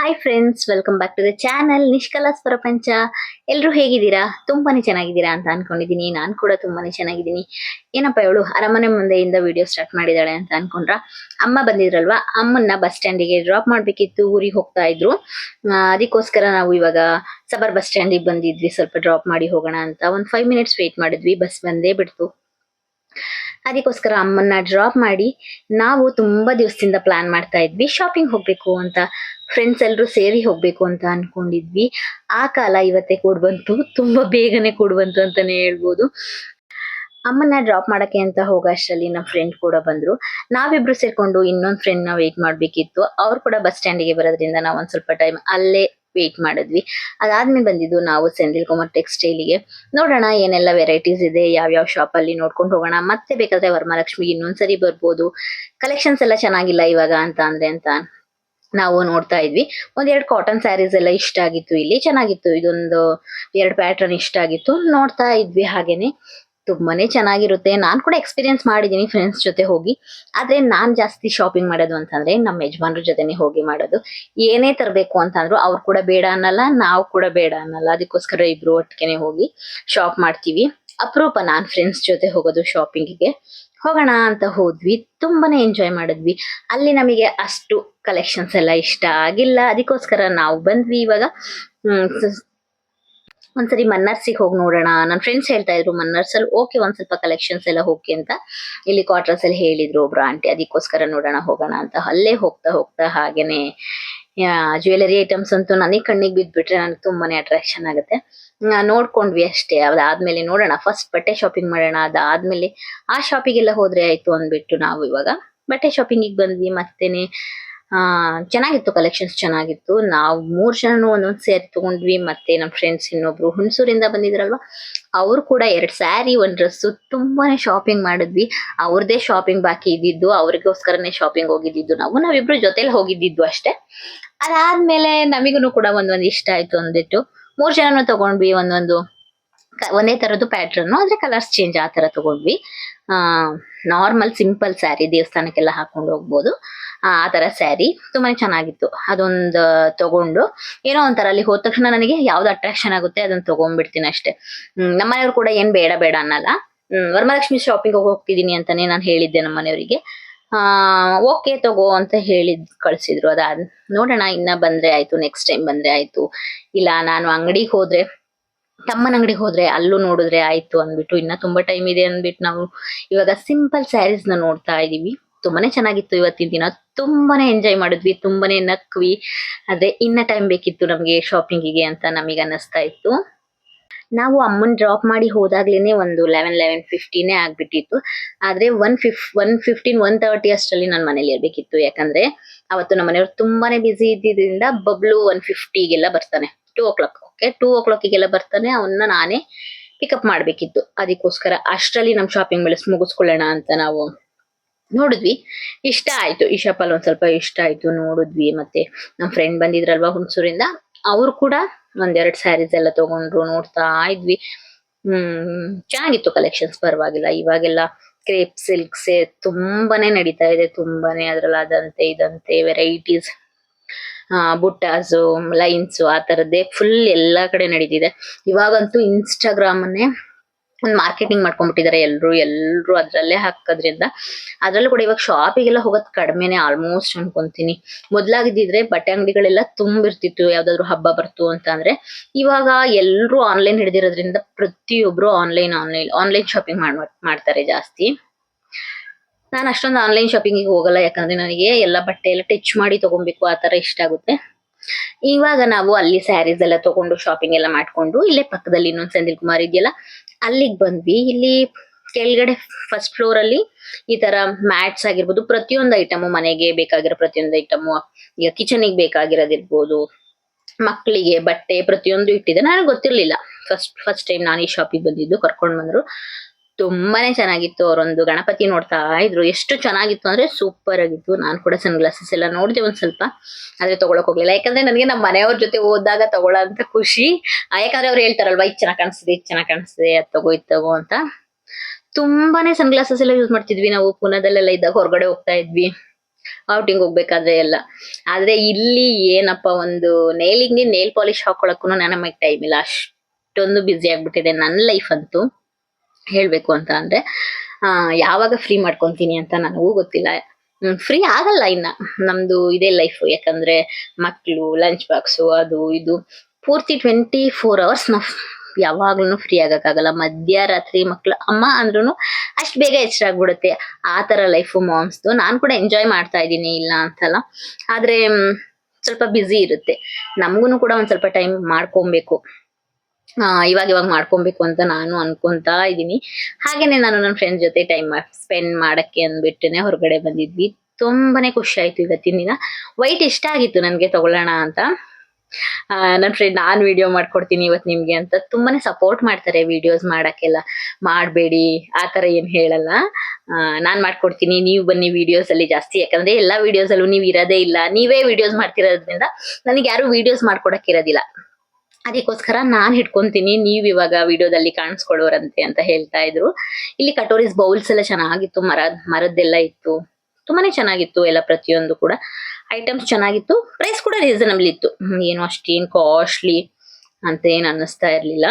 Hi friends welcome back to the channel ನಿಷ್ಕಲಾಸ್ ಪ್ರಪಂಚ ಎಲ್ಲರೂ ಹೇಗಿದ್ದೀರಾ? ತುಂಬಾ ಚೆನ್ನಾಗಿದ್ದೀರಾ ಅಂತ ಅನ್ಕೊಂಡಿದ್ದೀನಿ. ನಾನು ಕೂಡ ತುಂಬಾ ಚೆನ್ನಾಗಿದ್ದೀನಿ. ಏನಪ್ಪ ಇವಳು ಅರಮನೆ ಮುಂದೆಯಿಂದ ವಿಡಿಯೋ ಸ್ಟಾರ್ಟ್ ಮಾಡಿದಾಳೆ ಅಂತ ಅನ್ಕೊಂಡ್ರ? ಅಮ್ಮ ಬಂದಿದ್ರಲ್ವಾ? ಅಮ್ಮನ್ನ ಬಸ್ ಸ್ಟ್ಯಾಂಡಿಗೆ ಡ್ರಾಪ್ ಮಾಡ್ಬೇಕಿತ್ತು. ಊರಿಗೆ ಹೋಗ್ತಾ ಇದ್ರು. ಅದಕ್ಕೋಸ್ಕರ ನಾವು ಇವಾಗ ಸಬರ್ ಬಸ್ ಸ್ಟ್ಯಾಂಡಿಗೆ ಬಂದಿದ್ವಿ. ಸ್ವಲ್ಪ ಡ್ರಾಪ್ ಮಾಡಿ ಹೋಗೋಣ ಅಂತ. ಒಂದು ಫೈವ್ ಮಿನಿಟ್ಸ್ ವೇಟ್ ಮಾಡಿದ್ವಿ. ಬಸ್ ಬಂದೇ ಬಿಡ್ತು. ಅದಕ್ಕೋಸ್ಕರ ಅಮ್ಮನ್ನ ಡ್ರಾಪ್ ಮಾಡಿ ನಾವು ತುಂಬಾ ದಿವಸದಿಂದ ಪ್ಲಾನ್ ಮಾಡ್ತಾ ಇದ್ವಿ. ಶಾಪಿಂಗ್ ಹೋಗ್ಬೇಕು ಅಂತ. ಫ್ರೆಂಡ್ಸ್ ಎಲ್ಲರೂ ಸೇರಿ ಹೋಗ್ಬೇಕು ಅಂತ ಅನ್ಕೊಂಡಿದ್ವಿ. ಆ ಕಾಲ ಇವತ್ತೇ ಕೂಡ್ ಬಂತು ತುಂಬಾ ಬೇಗನೆ ಕೂಡ್ ಬಂತು ಅಂತಾನೆ ಹೇಳ್ಬೋದು. ಅಮ್ಮನ್ನ ಡ್ರಾಪ್ ಮಾಡಕ್ಕೆ ಅಂತ ಹೋಗೋ ಅಷ್ಟರಲ್ಲಿ ನಮ್ಮ ಫ್ರೆಂಡ್ ಕೂಡ ಬಂದ್ರು. ನಾವಿಬ್ರು ಸೇರ್ಕೊಂಡು ಇನ್ನೊಂದ್ ಫ್ರೆಂಡ್ನ ವೇಟ್ ಮಾಡ್ಬೇಕಿತ್ತು. ಅವ್ರು ಕೂಡ ಬಸ್ ಸ್ಟ್ಯಾಂಡಿಗೆ ಬರೋದ್ರಿಂದ ನಾವು ಒಂದ್ ಸ್ವಲ್ಪ ಟೈಮ್ ಅಲ್ಲೇ ವೇಟ್ ಮಾಡಿದ್ವಿ. ಅದಾದ್ಮೇಲೆ ಬಂದಿದ್ದು ನಾವು ಸೆಂದಿಲ್ ಕುಮಾರ್ ಟೆಕ್ಸ್ಟೈಲಿಗೆ ನೋಡೋಣ ಏನೆಲ್ಲ ವೆರೈಟೀಸ್ ಇದೆ, ಯಾವ್ಯಾವ ಶಾಪ್ ಅಲ್ಲಿ ನೋಡ್ಕೊಂಡು ಹೋಗೋಣ. ಮತ್ತೆ ಬೇಕಾದ್ರೆ ವರಮಹಾಲಕ್ಷ್ಮಿಗೆ ಇನ್ನೊಂದ್ಸರಿ ಬರ್ಬೋದು. ಕಲೆಕ್ಷನ್ಸ್ ಎಲ್ಲ ಚೆನ್ನಾಗಿಲ್ಲ ಇವಾಗ ಅಂತ ಅಂದ್ರೆ ಅಂತ ನಾವು ನೋಡ್ತಾ ಇದ್ವಿ. ಒಂದೆರಡು ಕಾಟನ್ ಸ್ಯಾರೀಸ್ ಎಲ್ಲ ಇಷ್ಟ ಆಗಿತ್ತು ಇಲ್ಲಿ. ಚೆನ್ನಾಗಿತ್ತು. ಇದೊಂದು ಎರಡು ಪ್ಯಾಟರ್ನ್ ಇಷ್ಟ ಆಗಿತ್ತು. ನೋಡ್ತಾ ಇದ್ವಿ ಹಾಗೇನೆ. ತುಂಬಾನೇ ಚೆನ್ನಾಗಿರುತ್ತೆ. ನಾನ್ ಕೂಡ ಎಕ್ಸ್ಪೀರಿಯನ್ಸ್ ಮಾಡಿದೀನಿ ಫ್ರೆಂಡ್ಸ್ ಜೊತೆ ಹೋಗಿ. ಆದ್ರೆ ನಾನ್ ಜಾಸ್ತಿ ಶಾಪಿಂಗ್ ಮಾಡೋದು ಅಂತಂದ್ರೆ ನಮ್ಮ ಯಜಮಾನ್ರ ಜೊತೆನೆ ಹೋಗಿ ಮಾಡೋದು. ಏನೇ ತರಬೇಕು ಅಂತಂದ್ರು ಅವ್ರು ಕೂಡ ಬೇಡ ಅನ್ನಲ್ಲ, ನಾವು ಕೂಡ ಬೇಡ ಅನ್ನಲ್ಲ. ಅದಕ್ಕೋಸ್ಕರ ಇಬ್ರು ಒಟ್ಟಿಗೆನೆ ಹೋಗಿ ಶಾಪ್ ಮಾಡ್ತೀವಿ. ಅಪರೂಪ ನಾನ್ ಫ್ರೆಂಡ್ಸ್ ಜೊತೆ ಹೋಗೋದು ಶಾಪಿಂಗಿಗೆ ಹೋಗೋಣ ಅಂತ ಹೋದ್ವಿ. ತುಂಬಾನೇ ಎಂಜಾಯ್ ಮಾಡಿದ್ವಿ. ಅಲ್ಲಿ ನಮಗೆ ಅಷ್ಟು ಕಲೆಕ್ಷನ್ಸ್ ಎಲ್ಲ ಇಷ್ಟ ಆಗಿಲ್ಲ. ಅದಕ್ಕೋಸ್ಕರ ನಾವು ಬಂದ್ವಿ ಇವಾಗ. ಒಂದ್ಸರಿ ಮನ್ನರ್ಸಿಗೆ ಹೋಗಿ ನೋಡೋಣ. ನನ್ನ ಫ್ರೆಂಡ್ಸ್ ಹೇಳ್ತಾ ಇದ್ರು ಮನ್ನರ್ಸ್ ಅಲ್ಲಿ ಓಕೆ, ಒಂದ್ ಸ್ವಲ್ಪ ಕಲೆಕ್ಷನ್ಸ್ ಎಲ್ಲ ಹೋಗಿ ಅಂತ. ಇಲ್ಲಿ ಕ್ವಾರ್ಟರ್ಸ್ ಅಲ್ಲಿ ಹೇಳಿದ್ರು ಒಬ್ರು ಆಂಟಿ ಅದಕ್ಕೋಸ್ಕರ ನೋಡೋಣ, ಹೋಗೋಣ ಅಂತ. ಅಲ್ಲೇ ಹೋಗ್ತಾ ಹೋಗ್ತಾ ಹಾಗೇನೆ ಜ್ಯುವೆಲರಿ ಐಟಮ್ಸ್ ಅಂತೂ ನನಗೆ ಕಣ್ಣಿಗೆ ಬಿದ್ದುಬಿಟ್ರೆ ನನಗೆ ತುಂಬಾನೇ ಅಟ್ರಾಕ್ಷನ್ ಆಗುತ್ತೆ. ನೋಡ್ಕೊಂಡ್ವಿ ಅಷ್ಟೇ. ಅದಾದ್ಮೇಲೆ ನೋಡೋಣ ಫಸ್ಟ್ ಬಟ್ಟೆ ಶಾಪಿಂಗ್ ಮಾಡೋಣ. ಅದಾದ್ಮೇಲೆ ಆ ಶಾಪಿಗೆಲ್ಲ ಹೋದ್ರೆ ಆಯ್ತು ಅಂದ್ಬಿಟ್ಟು ನಾವು ಇವಾಗ ಬಟ್ಟೆ ಶಾಪಿಂಗಿಗೆ ಬಂದ್ವಿ. ಮತ್ತೇನೆ ಆ, ಚೆನ್ನಾಗಿತ್ತು ಕಲೆಕ್ಷನ್ಸ್ ಚೆನ್ನಾಗಿತ್ತು. ನಾವು ಮೂರ್ ಜನನು ಒಂದೊಂದ್ ಸೇರಿ ತಗೊಂಡ್ವಿ, ಮತ್ತೆ ನಮ್ಮ ಫ್ರೆಂಡ್ಸ್ ಇನ್ನೊಬ್ರು ಹುಣಸೂರಿಂದ ಬಂದಿದ್ರಲ್ವಾ, ಅವ್ರು ಕೂಡ ಎರಡ್ ಸ್ಯಾರಿ ಒಂದ್ ಡ್ರೆಸ್ ತುಂಬಾನೇ ಶಾಪಿಂಗ್ ಮಾಡಿದ್ವಿ. ಅವ್ರದೇ ಶಾಪಿಂಗ್ ಬಾಕಿ ಇದ್ದಿದ್ದು, ಅವ್ರಿಗೋಸ್ಕರನೇ ಶಾಪಿಂಗ್ ಹೋಗಿದ್ದಿದ್ದು. ನಾವು, ನಾವಿಬ್ರು ಜೊತೆಲಿ ಹೋಗಿದ್ದಿದ್ದು ಅಷ್ಟೇ. ಅದಾದ್ಮೇಲೆ ನಮಿಗೂ ಕೂಡ ಒಂದೊಂದು ಇಷ್ಟ ಆಯ್ತು ಅಂದ್ಬಿಟ್ಟು ಮೂರ್ ಜನನು ತಗೊಂಡ್ವಿ, ಒಂದೊಂದು ಒಂದೇ ತರದ್ದು ಪ್ಯಾಟ್ರನ್ ಆದ್ರೆ ಕಲರ್ಸ್ ಚೇಂಜ್ ಆ ತರ ತಗೊಂಡ್ವಿ. ಆ ನಾರ್ಮಲ್ ಸಿಂಪಲ್ ಸ್ಯಾರಿ ದೇವಸ್ಥಾನಕ್ಕೆಲ್ಲ ಹಾಕೊಂಡು ಹೋಗ್ಬೋದು. ಆ ತರ ಸ್ಯಾರಿ ತುಂಬಾನೇ ಚೆನ್ನಾಗಿತ್ತು. ಅದೊಂದು ತಗೊಂಡು ಏನೋ ಒಂಥರ ಅಲ್ಲಿ ಹೋದ ತಕ್ಷಣ ನನಗೆ ಯಾವ್ದು ಅಟ್ರಾಕ್ಷನ್ ಆಗುತ್ತೆ ಅದನ್ನ ತಗೊಂಡ್ಬಿಡ್ತೀನಿ ಅಷ್ಟೇ. ನಮ್ಮನೆಯವ್ರು ಕೂಡ ಏನ್ ಬೇಡ ಬೇಡ ಅನ್ನಲ್ಲ. ವರಮಹಾಲಕ್ಷ್ಮಿ ಶಾಪಿಂಗ್ ಹೋಗ್ತಿದೀನಿ ಅಂತಾನೆ ನಾನು ಹೇಳಿದ್ದೆ ನಮ್ಮ ಮನೆಯವರಿಗೆ. ಆ ಓಕೆ ತಗೋ ಅಂತ ಹೇಳಿದ್ ಕಳ್ಸಿದ್ರು. ಅದ್, ನೋಡೋಣ, ಇನ್ನ ಬಂದ್ರೆ ಆಯ್ತು ನೆಕ್ಸ್ಟ್ ಟೈಮ್ ಬಂದ್ರೆ ಆಯ್ತು. ಇಲ್ಲ, ನಾನು ಅಂಗಡಿಗೆ ಹೋದ್ರೆ, ತಮ್ಮನ ಅಂಗಡಿಗೆ ಹೋದ್ರೆ ಅಲ್ಲೂ ನೋಡಿದ್ರೆ ಆಯ್ತು ಅಂದ್ಬಿಟ್ಟು, ಇನ್ನ ತುಂಬಾ ಟೈಮ್ ಇದೆ ಅಂದ್ಬಿಟ್ಟು ನಾವು ಇವಾಗ ಸಿಂಪಲ್ ಸ್ಯಾರೀಸ್ನ ನೋಡ್ತಾ ಇದೀವಿ. ತುಂಬಾನೇ ಚೆನ್ನಾಗಿತ್ತು ಇವತ್ತಿನ ದಿನ. ತುಂಬಾನೇ ಎಂಜಾಯ್ ಮಾಡಿದ್ವಿ, ತುಂಬಾನೇ ನಕ್ವಿ. ಆದ್ರೆ ಇನ್ನ ಟೈಮ್ ಬೇಕಿತ್ತು ನಮ್ಗೆ ಶಾಪಿಂಗಿಗೆ ಅಂತ ನಮಗೆ ಅನ್ನಿಸ್ತಾ ಇತ್ತು. ನಾವು ಅಮ್ಮನ್ ಡ್ರಾಪ್ ಮಾಡಿ ಹೋದಾಗ್ಲೇನೆ ಒಂದು ಲೆವೆನ್ ಲೆವೆನ್ ಫಿಫ್ಟಿನೇ ಆಗ್ಬಿಟ್ಟಿತ್ತು. ಆದ್ರೆ one fif one fifteen one thirty ಅಷ್ಟರಲ್ಲಿ ನಾನು ಮನೇಲಿ ಇರ್ಬೇಕಿತ್ತು. ಯಾಕಂದ್ರೆ ಅವತ್ತು ನಮ್ಮ ಮನೆಯವ್ರು ತುಂಬಾನೇ ಬಿಸಿ ಇದ್ದಿದ್ರಿಂದ ಬಬ್ಲು ಒನ್ ಫಿಫ್ಟಿಗೆಲ್ಲ ಬರ್ತಾನೆ. Two o'clock okay two ಓ ಕ್ಲಾಕಿಗೆಲ್ಲ ಬರ್ತಾನೆ ಅವನ್ನ ನಾನೇ ಪಿಕಪ್ ಮಾಡ್ಬೇಕಿತ್ತು. ಅದಕ್ಕೋಸ್ಕರ ಅಷ್ಟರಲ್ಲಿ ನಮ್ ಶಾಪಿಂಗ್ ಬೆಳೆಸ್ ಮುಗಿಸ್ಕೊಳ್ಳೋಣ ಅಂತ ನಾವು ನೋಡಿದ್ವಿ. ಇಷ್ಟ ಆಯ್ತು. ಇಶಾಪಲ್ ಒಂದ್ ಸ್ವಲ್ಪ ಇಷ್ಟ ಆಯ್ತು. ನೋಡಿದ್ವಿ. ಮತ್ತೆ ನಮ್ ಫ್ರೆಂಡ್ ಬಂದಿದ್ರಲ್ವಾ ಹುಣಸೂರಿಂದ? ಅವ್ರು ಕೂಡ ಒಂದೆರಡು ಸ್ಯಾರೀಸ್ ಎಲ್ಲ ತಗೊಂಡ್ರು. ನೋಡ್ತಾ ಇದ್ವಿ. ಹ್ಮ್, ಚೆನ್ನಾಗಿತ್ತು ಕಲೆಕ್ಷನ್ಸ್ ಪರವಾಗಿಲ್ಲ. ಇವಾಗೆಲ್ಲ ಕ್ರೇಪ್ ಸಿಲ್ಕ್ಸ್ ತುಂಬಾನೇ ನಡೀತಾ ಇದೆ. ತುಂಬಾನೇ ಅದ್ರಲ್ಲಿ ಅದಂತೆ ಇದಂತೆ ವೆರೈಟೀಸ್ ಬುಟ್ಟಾಸು ಲೈನ್ಸ್ ಆ ತರದ್ದೇ ಫುಲ್ ಎಲ್ಲಾ ಕಡೆ ನಡೀತಿದೆ. ಇವಾಗಂತೂ ಇನ್ಸ್ಟಾಗ್ರಾಮ್ ಅನ್ನೇ ಒಂದು ಮಾರ್ಕೆಟಿಂಗ್ ಮಾಡ್ಕೊಂಡ್ಬಿಟ್ಟಿದ್ದಾರೆ ಎಲ್ರು ಎಲ್ರು ಅದ್ರಲ್ಲೇ ಹಾಕೋದ್ರಿಂದ. ಅದ್ರಲ್ಲೂ ಕೂಡ ಇವಾಗ ಶಾಪಿಗೆಲ್ಲ ಹೋಗೋದ್ ಕಡಿಮೆನೆ ಆಲ್ಮೋಸ್ಟ್ ಅನ್ಕೊಂತೀನಿ. ಮೊದ್ಲಾಗಿದ್ದಿದ್ರೆ ಬಟ್ಟೆ ಅಂಗಡಿಗಳೆಲ್ಲ ತುಂಬಿರ್ತಿತ್ತು, ಯಾವ್ದಾದ್ರು ಹಬ್ಬ ಬರ್ತು ಅಂತ ಅಂದ್ರೆ. ಇವಾಗ ಎಲ್ರು ಆನ್ಲೈನ್ ಹಿಡಿದಿರೋದ್ರಿಂದ ಪ್ರತಿಯೊಬ್ರು ಆನ್ಲೈನ್ ಆನ್ಲೈನ್ ಆನ್ಲೈನ್ ಶಾಪಿಂಗ್ ಮಾಡ್ತಾರೆ ಜಾಸ್ತಿ. ನಾನು ಅಷ್ಟೊಂದು ಆನ್ಲೈನ್ ಶಾಪಿಂಗಿಗೆ ಹೋಗಲ್ಲ, ಯಾಕಂದ್ರೆ ನನಗೆ ಎಲ್ಲ ಬಟ್ಟೆ ಎಲ್ಲ ಟಚ್ ಮಾಡಿ ತಗೊಬೇಕು, ಆ ಇಷ್ಟ ಆಗುತ್ತೆ. ಇವಾಗ ನಾವು ಅಲ್ಲಿ ಸ್ಯಾರೀಸ್ ಎಲ್ಲ ತಗೊಂಡು ಶಾಪಿಂಗ್ ಎಲ್ಲ ಮಾಡ್ಕೊಂಡು, ಇಲ್ಲೇ ಪಕ್ಕದಲ್ಲಿ ಇನ್ನೊಂದು ಸೆಂದಿಲ್ ಕುಮಾರ್ ಇದೆಯಲ್ಲ ಅಲ್ಲಿಗೆ ಬಂದ್ವಿ. ಇಲ್ಲಿ ಕೆಳಗಡೆ ಫಸ್ಟ್ ಫ್ಲೋರ್ ಅಲ್ಲಿ ಈ ತರ ಮ್ಯಾಟ್ಸ್ ಆಗಿರ್ಬೋದು. ಪ್ರತಿಯೊಂದು ಐಟಮು ಮನೆಗೆ ಬೇಕಾಗಿರೋ ಪ್ರತಿಯೊಂದು ಐಟಮು ಈಗ ಕಿಚನಿಗೆ ಬೇಕಾಗಿರೋದಿರ್ಬೋದು ಮಕ್ಕಳಿಗೆ ಬಟ್ಟೆ ಪ್ರತಿಯೊಂದು ಇಟ್ಟಿದೆ. ನನಗೆ ಗೊತ್ತಿರ್ಲಿಲ್ಲ. ಫಸ್ಟ್ ಫಸ್ಟ್ ಟೈಮ್ ನಾನು ಈ ಶಾಪಿಗೆ ಬಂದಿದ್ದು, ಕರ್ಕೊಂಡ್ ಬಂದ್ರು. ತುಂಬಾನೇ ಚೆನ್ನಾಗಿತ್ತು ಅವರೊಂದು ಗಣಪತಿ ನೋಡ್ತಾ ಇದ್ರು. ಎಷ್ಟು ಚೆನ್ನಾಗಿತ್ತು ಅಂದ್ರೆ ಸೂಪರ್ ಆಗಿತ್ತು. ನಾನು ಕೂಡ ಸನ್ ಗ್ಲಾಸಸ್ ಎಲ್ಲ ನೋಡಿದೆ ಒಂದ್ ಸ್ವಲ್ಪ, ಆದ್ರೆ ತಗೊಳಕ್ ಹೋಗ್ಲಿಲ್ಲ. ಯಾಕಂದ್ರೆ ನನಗೆ ನಮ್ಮ ಮನೆಯವ್ರ ಜೊತೆ ಹೋದಾಗ ತಗೊಳ್ಳೋ ಅಂತ ಖುಷಿ. ಯಾಕಂದ್ರೆ ಅವ್ರು ಹೇಳ್ತಾರಲ್ವಾ, ಇದು ಚೆನ್ನಾಗಿ ಕಾಣಿಸ್ತದೆ, ಇದು ಚೆನ್ನಾಗ್ ಕಾಣಿಸ್ತಿದೆ, ಅದ್ ತಗೋ, ಇದು ತಗೋ ಅಂತ. ತುಂಬಾನೇ ಸನ್ ಗ್ಲಾಸಸ್ ಎಲ್ಲ ಯೂಸ್ ಮಾಡ್ತಿದ್ವಿ ನಾವು. ಪುನದಲ್ಲೆಲ್ಲ ಇದ್ದಾಗ ಹೊರಗಡೆ ಹೋಗ್ತಾ ಇದ್ವಿ. ಔಟಿಂಗ್ ಹೋಗ್ಬೇಕಾದ್ರೆ ಎಲ್ಲ. ಆದ್ರೆ ಇಲ್ಲಿ ಏನಪ್ಪ, ಒಂದು ನೇಲಿಂಗ್ ನೇಲ್ ಪಾಲಿಶ್ ಹಾಕೊಳಕ್ಕೂ ನನಗೆ ಟೈಮ್ ಇಲ್ಲ. ಅಷ್ಟೊಂದು ಬ್ಯುಸಿ ಆಗ್ಬಿಟ್ಟಿದೆ. ನನ್ನ ಲೈಫ್ ಅಂತೂ. ಹೇಳ್ಬೇಕು ಅಂತ ಅಂದ್ರೆ ಯಾವಾಗ ಫ್ರೀ ಮಾಡ್ಕೊಂತೀನಿ ಅಂತ ನನಗೂ ಗೊತ್ತಿಲ್ಲ. ಫ್ರೀ ಆಗಲ್ಲ ಇನ್ನ. ನಮ್ದು ಇದೇ ಲೈಫ್ ಯಾಕಂದ್ರೆ ಮಕ್ಕಳು ಲಂಚ್ ಬಾಕ್ಸು ಅದು ಇದು ಪೂರ್ತಿ ಟ್ವೆಂಟಿ ಫೋರ್ ಅವರ್ಸ್ ನಾವು ಯಾವಾಗ್ಲೂ ಫ್ರೀ ಆಗಕ್ಕಾಗಲ್ಲ. ಮಧ್ಯರಾತ್ರಿ ಮಕ್ಳು, ಅಮ್ಮ ಅಂದ್ರೂ ಅಷ್ಟು ಬೇಗ ಎಚ್ಚರಾಗ್ಬಿಡುತ್ತೆ ಆ ಥರ ಲೈಫ್ ಮಾಮ್ಸ್ದು ನಾನ್ ಕೂಡ ಎಂಜಾಯ್ ಮಾಡ್ತಾ ಇದ್ದೀನಿ, ಇಲ್ಲ ಅಂತಲ್ಲ. ಆದ್ರೆ ಸ್ವಲ್ಪ ಬ್ಯುಸಿ ಇರುತ್ತೆ. ನಮಗೂನು ಕೂಡ ಒಂದ್ ಸ್ವಲ್ಪ ಟೈಮ್ ಮಾಡ್ಕೊಬೇಕು. ಇವಾಗ ಇವಾಗ ಮಾಡ್ಕೊಬೇಕು ಅಂತ ನಾನು ಅನ್ಕೊಂತ ಇದ್ದೀನಿ. ಹಾಗೇನೆ ನಾನು ನನ್ನ ಫ್ರೆಂಡ್ ಜೊತೆ ಟೈಮ್ ಸ್ಪೆಂಡ್ ಮಾಡಕ್ಕೆ ಅಂದ್ಬಿಟ್ಟನೆ ಹೊರಗಡೆ ಬಂದಿದ್ವಿ. ತುಂಬಾನೇ ಖುಷಿ ಆಯ್ತು ಇವತ್ತಿನ ದಿನ. ವೈಟ್ ಇಷ್ಟ ಆಗಿತ್ತು ನನ್ಗೆ ತಗೊಳ್ಳೋಣ ಅಂತ. ನನ್ನ ನನ್ ಫ್ರೆಂಡ್ ನಾನ್ ವಿಡಿಯೋ ಮಾಡ್ಕೊಡ್ತೀನಿ ಇವತ್ ನಿಮ್ಗೆ ಅಂತ ತುಂಬಾನೇ ಸಪೋರ್ಟ್ ಮಾಡ್ತಾರೆ ವಿಡಿಯೋಸ್ ಮಾಡಕ್ಕೆಲ್ಲ. ಮಾಡಬೇಡಿ, ಆ ತರ ಏನ್ ಹೇಳಲ್ಲ. ನಾನು ಮಾಡ್ಕೊಡ್ತೀನಿ, ನೀವು ಬನ್ನಿ ವಿಡಿಯೋಸ್ ಅಲ್ಲಿ ಜಾಸ್ತಿ. ಯಾಕಂದ್ರೆ ಎಲ್ಲಾ ವಿಡಿಯೋಸ್ ಅಲ್ಲೂ ನೀವ್ ಇರೋದೇ ಇಲ್ಲ. ನೀವೇ ವಿಡಿಯೋಸ್ ಮಾಡ್ತಿರೋದ್ರಿಂದ ನನಗೆ ಯಾರು ವಿಡಿಯೋಸ್ ಮಾಡ್ಕೊಡಕ್ಕೆ ಇರೋದಿಲ್ಲ. ಅದಕ್ಕೋಸ್ಕರ ನಾನು ಹಿಡ್ಕೊಂತೀನಿ, ನೀವು ಇವಾಗ ವಿಡಿಯೋದಲ್ಲಿ ಕಾಣಿಸ್ಕೊಳ್ಳೋರಂತೆ ಅಂತ ಹೇಳ್ತಾ ಇದ್ರು. ಇಲ್ಲಿ ಕಟೋರೀಸ್ ಬೌಲ್ಸ್ ಎಲ್ಲ ಚೆನ್ನಾಗಿತ್ತು, ಮರ, ಮರದ್ದೆಲ್ಲ ಇತ್ತು. ತುಂಬಾನೇ ಚೆನ್ನಾಗಿತ್ತು ಎಲ್ಲ ಪ್ರತಿಯೊಂದು ಕೂಡ. ಐಟಮ್ಸ್ ಚೆನ್ನಾಗಿತ್ತು ಪ್ರೈಸ್ ಕೂಡ ರೀಸನಬಲ್ ಇತ್ತು. ಏನು ಅಷ್ಟೇನ್ ಕಾಸ್ಟ್ಲಿ ಅಂತ ಏನು ಅನ್ನಿಸ್ತಾ ಇರಲಿಲ್ಲ.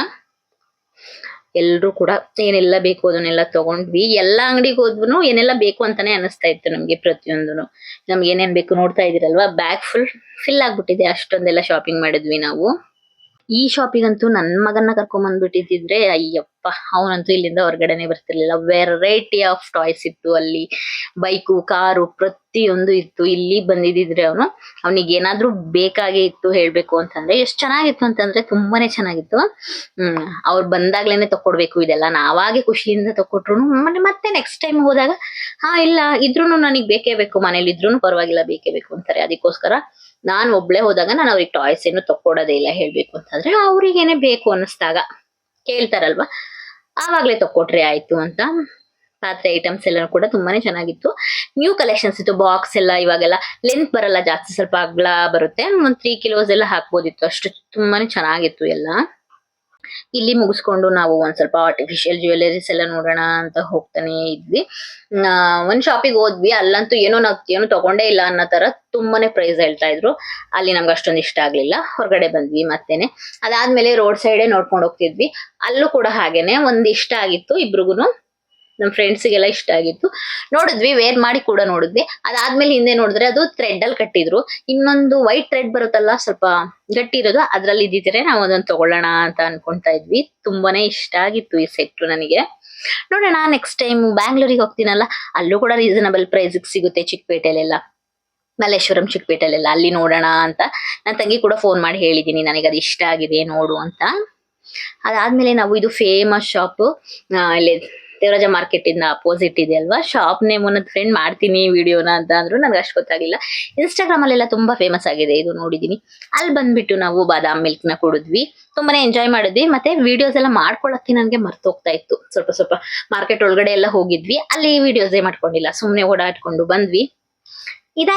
ಎಲ್ಲರೂ ಕೂಡ ಏನೆಲ್ಲ ಬೇಕು ಅದನ್ನೆಲ್ಲ ತಗೊಂಡ್ವಿ. ಎಲ್ಲಾ ಅಂಗಡಿಗೆ ಹೋದ್ವು ಏನೆಲ್ಲ ಬೇಕು ಅಂತಾನೆ ಅನಿಸ್ತಾ ಇತ್ತು ನಮ್ಗೆ ಪ್ರತಿಯೊಂದು ನಮ್ಗೆ ಏನೇನು ಬೇಕು ನೋಡ್ತಾ ಇದ್ದೀರಲ್ವಾ? ಬ್ಯಾಗ್ ಫುಲ್ ಫಿಲ್ ಆಗ್ಬಿಟ್ಟಿದೆ, ಅಷ್ಟೊಂದೆಲ್ಲ ಶಾಪಿಂಗ್ ಮಾಡಿದ್ವಿ ನಾವು. ಈ ಶಾಪಿಗಂತೂ ನನ್ ಮಗನ್ನ ಕರ್ಕೊಂಡ್ ಬಂದ್ಬಿಟ್ಟಿದ್ರೆ ಅಯ್ಯಪ್ಪ, ಅವನಂತೂ ಇಲ್ಲಿಂದ ಹೊರಗಡೆನೆ ಬರ್ತಿರ್ಲಿಲ್ಲ. ವೆರೈಟಿ ಆಫ್ ಟಾಯ್ಸ್ ಇತ್ತು ಅಲ್ಲಿ. ಬೈಕು, ಕಾರು ಪ್ರತಿಯೊಂದು ಇತ್ತು. ಇಲ್ಲಿ ಬಂದಿದ್ರೆ ಅವನು, ಅವನಿಗೆ ಏನಾದ್ರೂ ಬೇಕಾಗಿ ಇತ್ತು ಹೇಳ್ಬೇಕು ಅಂತಂದ್ರೆ, ಎಷ್ಟ್ ಚೆನ್ನಾಗಿತ್ತು ಅಂತಂದ್ರೆ ತುಂಬಾನೇ ಚೆನ್ನಾಗಿತ್ತು. ಹ್ಮ್, ಅವ್ರು ಬಂದಾಗ್ಲೇನೆ ತಕೊಡ್ಬೇಕು ಇದೆಲ್ಲ. ನಾವಾಗೆ ಖುಷಿಯಿಂದ ತಕೊಟ್ರು ಮತ್ತೆ ನೆಕ್ಸ್ಟ್ ಟೈಮ್ ಹೋದಾಗ, ಹಾ, ಇಲ್ಲ ಇದ್ರು ನನಗ್ ಬೇಕೇ ಬೇಕು ಮನೇಲಿ ಇದ್ರು ಪರವಾಗಿಲ್ಲ, ಬೇಕೇ ಬೇಕು ಅಂತಾರೆ. ಅದಕ್ಕೋಸ್ಕರ ನಾನ್ ಒಬ್ಳೆ ಹೋದಾಗ ನಾನು ಅವ್ರಿಗೆ ಟಾಯ್ಸ್ ಏನು ತಕ್ಕೊಡೋದೇ ಇಲ್ಲ ಹೇಳ್ಬೇಕು ಅಂತಂದ್ರೆ ಅವ್ರಿಗೇನೆ ಬೇಕು ಅನ್ನಿಸ್ದಾಗ ಕೇಳ್ತಾರಲ್ವಾ? ಆವಾಗ್ಲೇ ತಕ್ಕೊಟ್ರೆ ಆಯ್ತು ಅಂತ ಪಾತ್ರೆ ಐಟಮ್ಸ್ ಎಲ್ಲ ಕೂಡ ತುಂಬಾನೇ ಚೆನ್ನಾಗಿತ್ತು. ನ್ಯೂ ಕಲೆಕ್ಷನ್ಸ್ ಇತ್ತು ಬಾಕ್ಸ್ ಎಲ್ಲ ಇವಾಗೆಲ್ಲ ಲೆಂತ್ ಬರಲ್ಲ, ಜಾಸ್ತಿ ಸ್ವಲ್ಪ ಅಗ್ಲ ಬರುತ್ತೆ. ಒಂದ್ ತ್ರೀ ಕಿಲೋಸ್ ಎಲ್ಲ ಹಾಕ್ಬೋದಿತ್ತು, ಅಷ್ಟು ತುಂಬಾನೇ ಚೆನ್ನಾಗಿತ್ತು ಎಲ್ಲ. ಇಲ್ಲಿ ಮುಗಿಸ್ಕೊಂಡು ನಾವು ಒಂದ್ ಸ್ವಲ್ಪ ಆರ್ಟಿಫಿಷಿಯಲ್ ಜ್ಯುವೆಲರೀಸ್ ಎಲ್ಲ ನೋಡೋಣ ಅಂತ ಹೋಗ್ತಾನೆ ಇದ್ವಿ. ಆ, ಒಂದ್ ಶಾಪಿಗೆ ಹೋದ್ವಿ. ಅಲ್ಲಂತೂ ಏನೋ ನಾವ್ ಏನು ತಗೊಂಡೇ ಇಲ್ಲ ಅನ್ನೋ ತರ ತುಂಬಾನೇ ಪ್ರೈಸ್ ಹೇಳ್ತಾ ಇದ್ರು. ಅಲ್ಲಿ ನಮ್ಗೆ ಅಷ್ಟೊಂದು ಇಷ್ಟ ಆಗ್ಲಿಲ್ಲ. ಹೊರಗಡೆ ಬಂದ್ವಿ ಮತ್ತೇನೆ. ಅದಾದ್ಮೇಲೆ ರೋಡ್ ಸೈಡೇ ನೋಡ್ಕೊಂಡು ಹೋಗ್ತಿದ್ವಿ. ಅಲ್ಲೂ ಕೂಡ ಹಾಗೇನೆ ಒಂದ್ ಇಷ್ಟ ಆಗಿತ್ತು ಇಬ್ರಿಗೂನು. ನಮ್ ಫ್ರೆಂಡ್ಸ್ಗೆಲ್ಲ ಇಷ್ಟ ಆಗಿತ್ತು. ನೋಡಿದ್ವಿ ವೇರ್ ಮಾಡಿ ಕೂಡ ನೋಡಿದ್ವಿ. ಅದಾದ್ಮೇಲೆ ಹಿಂದೆ ನೋಡಿದ್ರೆ ಅದು ಥ್ರೆಡ್ ಅಲ್ಲಿ ಕಟ್ಟಿದ್ರು. ಇನ್ನೊಂದು ವೈಟ್ ಥ್ರೆಡ್ ಬರುತ್ತಲ್ಲ, ಸ್ವಲ್ಪ ಗಟ್ಟಿ ಇರೋದು, ಅದ್ರಲ್ಲಿ ಇದ್ದಿದ್ರೆ ನಾವು ಅದನ್ನ ತಗೊಳ್ಳೋಣ ಅಂತ ಅನ್ಕೊಂತಾ ಇದ್ವಿ. ತುಂಬಾನೇ ಇಷ್ಟ ಆಗಿತ್ತು ಈ ಸೆಟ್ ನನಗೆ. ನೋಡೋಣ ನೆಕ್ಸ್ಟ್ ಟೈಮ್ ಬ್ಯಾಂಗ್ಳೂರಿಗೆ ಹೋಗ್ತೀನಲ್ಲ, ಅಲ್ಲೂ ಕೂಡ ರೀಸನಬಲ್ ಪ್ರೈಸ್ ಸಿಗುತ್ತೆ ಚಿಕ್ಕಪೇಟೆಲೆಲ್ಲ. ಮಲ್ಲೇಶ್ವರಂ ಚಿಕ್ಕಪೇಟೆಲೆಲ್ಲ, ಅಲ್ಲಿ ನೋಡೋಣ ಅಂತ. ನನ್ನ ತಂಗಿ ಕೂಡ ಫೋನ್ ಮಾಡಿ ಹೇಳಿದ್ದೀನಿ ನನಗೆ ಅದು ಇಷ್ಟ ಆಗಿದೆ, ನೋಡು ಅಂತ. ಅದಾದ್ಮೇಲೆ ನಾವು ಇದು ಫೇಮಸ್ ಶಾಪ್ ಇಲ್ಲಿ ದೇವರಾಜ ಮಾರ್ಕೆಟ್ ಇಂದ ಅಪೋಸಿಟ್ ಇದೆ ಅಲ್ವಾ? ಶಾಪ್ ನೇಮ್ ಅನ್ನ ಫ್ರೆಂಡ್ ಮಾಡ್ತೀನಿ ವಿಡಿಯೋನ ಅಂತ ಅಂದ್ರು ನನಗೆ ಅಷ್ಟು ಗೊತ್ತಾಗಿಲ್ಲ. ಇನ್ಸ್ಟಾಗ್ರಾಮ್ ಅಲ್ಲೆಲ್ಲ ತುಂಬಾ ಫೇಮಸ್ ಆಗಿದೆ, ಇದು ನೋಡಿದೀನಿ. ಅಲ್ಲಿ ಬಂದ್ಬಿಟ್ಟು ನಾವು ಬಾದಾಮ್ ಮಿಲ್ಕ್ನ ಕುಡಿದ್ವಿ. ತುಂಬಾನೇ ಎಂಜಾಯ್ ಮಾಡಿದ್ವಿ. ಮತ್ತೆ ವಿಡಿಯೋಸ್ ಎಲ್ಲ ಮಾಡ್ಕೊಳಕ್ಕೆ ನನಗೆ ಮರ್ತೋಗ್ತಾ ಇತ್ತು. ಸ್ವಲ್ಪ ಸ್ವಲ್ಪ ಮಾರ್ಕೆಟ್ ಒಳಗಡೆ ಎಲ್ಲ ಹೋಗಿದ್ವಿ. ಅಲ್ಲಿ ವಿಡಿಯೋಸೇ ಮಾಡ್ಕೊಂಡಿಲ್ಲ. ಸುಮ್ನೆ ಓಡಾಡ್ಕೊಂಡು ಬಂದ್ವಿ. ಇದಾ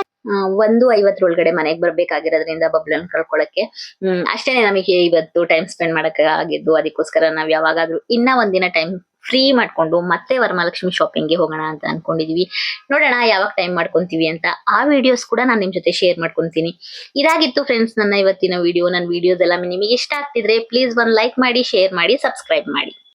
ಒಂದು ಐವತ್ತರೊಳಗಡೆ ಮನೆಗೆ ಬರ್ಬೇಕಾಗಿರೋದ್ರಿಂದ ಬಬ್ಲನ್ ಕಳ್ಕೊಳಕ್ಕೆ. ಹ್ಮ್, ಅಷ್ಟೇನೆ ನಮಗೆ ಇವತ್ತು ಟೈಮ್ ಸ್ಪೆಂಡ್ ಮಾಡಕ್ ಆಗಿದ್ದು. ಅದಕ್ಕೋಸ್ಕರ ನಾವ್ ಯಾವಾಗಾದ್ರೂ ಇನ್ನ ಒಂದಿನ ಟೈಮ್ ಫ್ರೀ ಮಾಡ್ಕೊಂಡು ಮತ್ತೆ ವರಮಹಾಲಕ್ಷ್ಮಿ ಶಾಪಿಂಗ್ಗೆ ಹೋಗೋಣ ಅಂತ ಅನ್ಕೊಂಡಿದೀವಿ. ನೋಡೋಣ ಯಾವಾಗ ಟೈಮ್ ಮಾಡ್ಕೊಂತೀವಿ ಅಂತ. ಆ ವಿಡಿಯೋಸ್ ಕೂಡ ನಾನು ನಿಮ್ ಜೊತೆ ಶೇರ್ ಮಾಡ್ಕೊಂತೀನಿ. ಇದಾಗಿತ್ತು ಫ್ರೆಂಡ್ಸ್ ನನ್ನ ಇವತ್ತಿನ ವಿಡಿಯೋ ನನ್ನ ವಿಡಿಯೋಸ್ ಎಲ್ಲ ನಿಮಗೆ ಇಷ್ಟ ಆಗ್ತಿದ್ರೆ ಪ್ಲೀಸ್ ಒಂದ್ ಲೈಕ್ ಮಾಡಿ ಶೇರ್ ಮಾಡಿ ಸಬ್ಸ್ಕ್ರೈಬ್ ಮಾಡಿ.